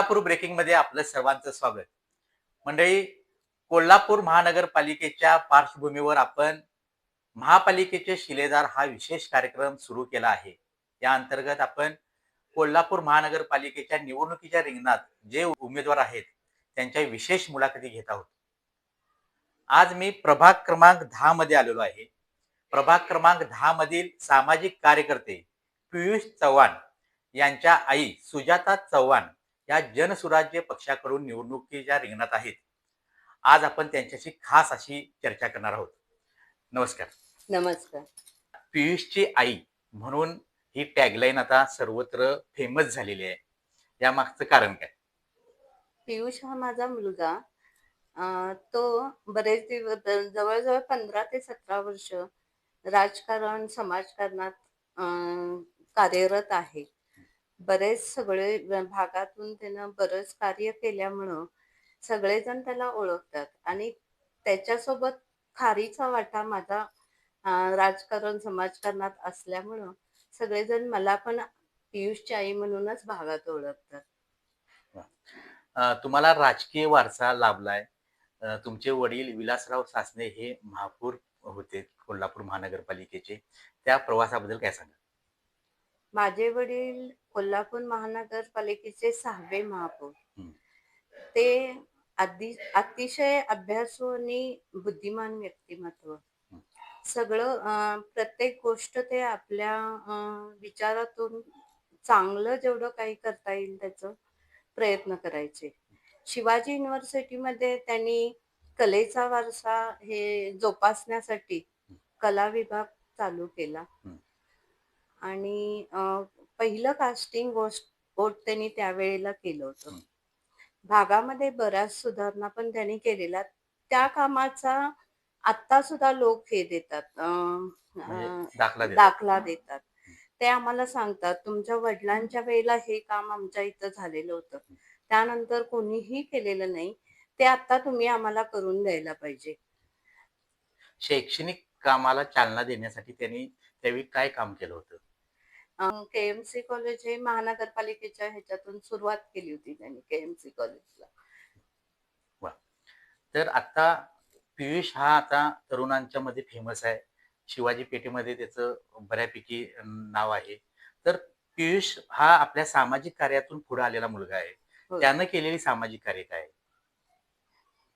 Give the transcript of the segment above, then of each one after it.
कोल्हापूर ब्रेकिंगमध्ये आपलं सर्वांचं स्वागत. मंडळी कोल्हापूर महानगरपालिकेच्या पार्श्वभूमीवर आपण महापालिकेचे शिलेदार हा विशेष कार्यक्रम सुरू केला आहे. या अंतर्गत आपण कोल्हापूर महानगरपालिकेच्या निवडणुकीच्या रिंगणात जे उमेदवार आहेत त्यांच्या विशेष मुलाखती घेत आहोत. आज मी प्रभाग क्रमांक दहा मध्ये आलेलो आहे. प्रभाग क्रमांक दहा मधील सामाजिक कार्यकर्ते पियुष चव्हाण यांच्या आई सुजाता चव्हाण या जनसुराज्य पक्षाकडून निवडणुकीच्या रिंगणात आहेत. आज आपण त्यांच्याशी खास अशी चर्चा करणार आहोत. नमस्कार. नमस्कार. पियुषची आई म्हणून ही टॅगलाईन आता सर्वत्र फेमस झालेली आहे. या मागचं कारण काय? पियुष हा माझा मुलगा. तो बरेच दिवस जवळजवळ पंधरा ते सतरा वर्ष राजकारण समाजकारणात अं, कार्यरत आहे. बरेच सगळे भागातून त्यानं बरंच कार्य केल्यामुळं सगळेजण त्याला ओळखतात. आणि त्याच्यासोबत खारीचा वाटा माझा राजकारण समाजकारणात असल्यामुळं सगळेजण मला पण पियुषची आई म्हणूनच भागात ओळखतात. तुम्हाला राजकीय वारसा लाभलाय. तुमचे वडील विलासराव सासने हे महापौर होते कोल्हापूर महानगरपालिकेचे. त्या प्रवासाबद्दल काय सांगा माझे वडील कोल्हापूर महानगरपालिकेचे सहावे महापौर हं. ते अति अतिशय अभ्यासू आणि बुद्धिमान व्यक्तिमत्व. सगळं अं, प्रत्येक गोष्ट ते आपल्या अं, विचारातून चांगलं जेवढं काही करता येईल त्याचं प्रयत्न करायचे शिवाजी युनिव्हर्सिटीमध्ये त्यांनी कलेचा वारसा हे जोपासण्यासाठी कला विभाग चालू केला हं. आणि अं, पहिलं कास्टिंग वोट त्यांनी त्यावेळेला केलं होतं. हं. भागामध्ये बऱ्याच सुधारणा पण त्यांनी केलेल्या. त्या कामाचा आता सुद्धा लोक हे देतात अं, म्हणजे अं, दाखला देतात. दाखला देतात. ते आम्हाला सांगतात तुमच्या वडिलांच्या वेळेला हे काम आमच्या इथं झालेलं होतं. त्यानंतर कोणीही केलेलं नाही. ते आता तुम्ही आम्हाला करून द्यायला पाहिजे. शैक्षणिक कामाला चालना देण्यासाठी त्यांनी त्यावेळी काय काम केलं होतं? केएमसी कॉलेज हे महानगरपालिकेच्या ह्याच्यातून सुरुवात केली होती त्यांनी केएमसी कॉलेजला तर आता पियुष हा आता तरुणांच्या मध्ये फेमस आहे. शिवाजी पेठेमध्ये त्याचं बऱ्यापैकी नाव आहे. तर पियुष हा आपल्या सामाजिक कार्यातून पुढे आलेला मुलगा आहे. होय. त्यानं केलेली सामाजिक कार्य काय?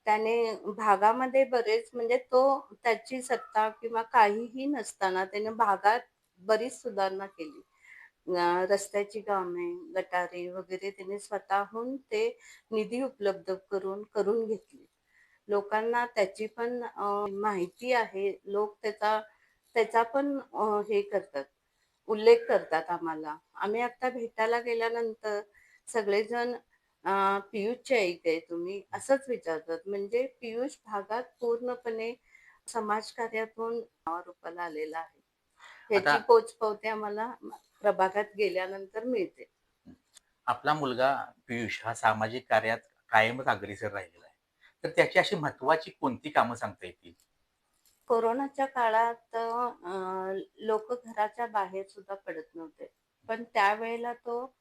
त्याने भागामध्ये बरेच म्हणजे तो त्याची सत्ता किंवा काहीही नसताना त्याने भागात बरीच सुधारणा केली. रस्त्याची कामे गटारे वगैरे त्यांनी स्वतःहून ते निधी उपलब्ध करून करून घेतली. लोकांना त्याची पण माहिती आहे. लोक त्याचा त्याचा पण हे करतात. उल्लेख करतात आम्हाला. आम्ही आता भेटायला गेल्यानंतर सगळेजण पियुषच्या ऐक आहे तुम्ही? असंच विचारतात. म्हणजे पियुष भागात पूर्णपणे समाजकार्यातून रूपाला आलेला आहे. ह्याची आता- पोचपावती आम्हाला प्रभागात गेल्यानंतर मिळते. आपला मुलगा पियुष हा सामाजिक कार्यात कायमच अग्रेसर राहिलेला आहे. तर त्याची अशी महत्वाची कोणती कामं सांगता येतील? कोरोनाच्या काळात लोक घराच्या बाहेर सुद्धा पडत नव्हते. पण त्यावेळेला तो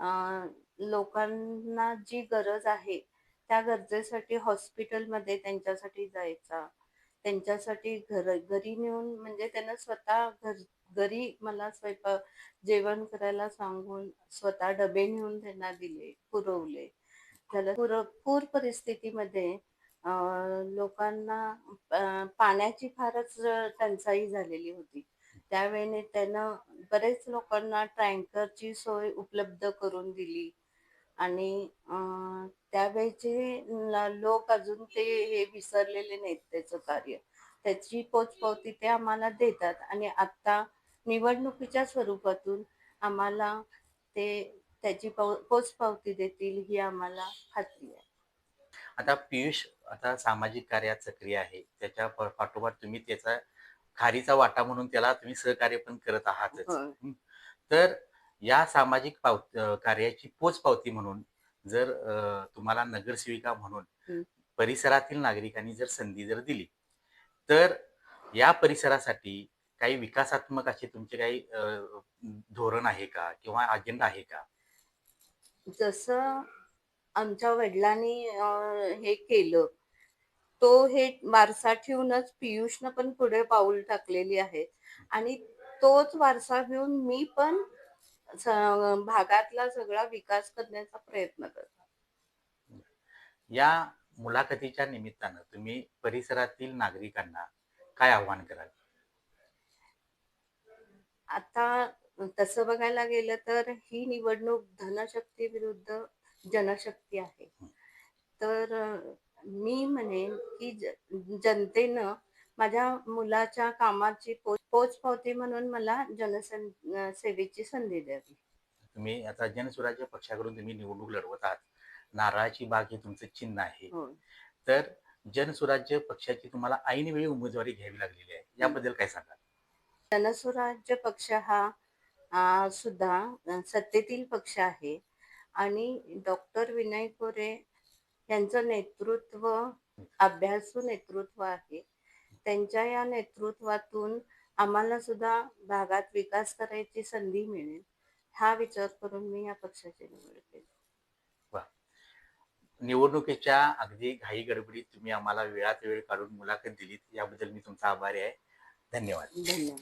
अं, लोकांना जी गरज आहे त्या गरजेसाठी हॉस्पिटलमध्ये त्यांच्यासाठी जायचा. त्यांच्यासाठी घर घरी नेऊन म्हणजे त्यांना स्वतः घर घरी मला स्वयंपाक जेवण करायला सांगून स्वतः डबे नेऊन त्यांना दिले पुरवले. त्याला पूर पूर परिस्थितीमध्ये लोकांना पाण्याची फारच टंचाई झालेली होती. त्यावेळेने त्यानं बरेच लोकांना टँकरची सोय उपलब्ध करून दिली. आणि त्यावेळचे लोक अजून ते हे विसरलेले नाहीत त्याचं कार्य त्याची पोचपावती ते आम्हाला देतात आणि आता निवडणुकीच्या स्वरूपातून आम्हाला ते त्याची पाव- पोचपावती देतील ही आम्हाला खात्री आहे आता पियुष आता सामाजिक कार्यात सक्रिय आहे त्याच्या पाठोपाठ तुम्ही त्याचा खारीचा वाटा म्हणून त्याला तुम्ही सहकार्य पण करत. हं. तर या सामाजिक पाव कार्याची पोचपावती म्हणून जर तुम्हाला नगरसेविका म्हणून. परिसरातील नागरिकांनी जर संधी जर दिली तर या परिसरासाठी काही विकासात्मक असे तुमचे काही धोरण आहे का किंवा अजेंडा आहे का जसं आमच्या वडिलांनी हे केलं तो हे वारसा ठेवूनच पियुषनं पण पुढे पाऊल टाकलेली आहे आणि तोच वारसा घेऊन मी पण भागातला सगळा विकास करण्याचा प्रयत्न करते या मुलाखतीच्या निमित्तानं तुम्ही परिसरातील नागरिकांना काय आव्हान कराल? आता तसं बघायला गेलं तर ही निवडणूक धनशक्ती विरुद्ध जनशक्ती आहे. तर मी म्हणेन की जनतेनं माझ्या मुलाच्या कामाची पोच पोचपावती म्हणून मला जनसन अं, सेवेची संधी द्यावी. तुम्ही आता जनसुराज्य पक्षाकडून तुम्ही निवडणूक लढवत आहात. नारळाची बाग हे तुमचं चिन्ह आहे. हो. तर जनसुराज्य पक्षाची तुम्हाला ऐनवेळी उमेदवारी घ्यावी लागलेली आहे. याबद्दल काय सांगाल? जनस्वराज्य पक्ष हा सुद्धा सत्तेतील पक्ष आहे. आणि डॉक्टर विनय कोरे यांचं नेतृत्व अभ्यासू नेतृत्व आहे. त्यांच्या या नेतृत्वातून आम्हाला सुद्धा भागात विकास करायची संधी मिळेल. हा विचार करून मी या पक्षाची निवड केली निवडणुकीच्या अगदी घाई गडबडीत तुम्ही आम्हाला वेळात वेळ काढून मुलाखत दिलीत. याबद्दल मी तुमचा आभारी आहे. धन्यवाद. धन्यवाद.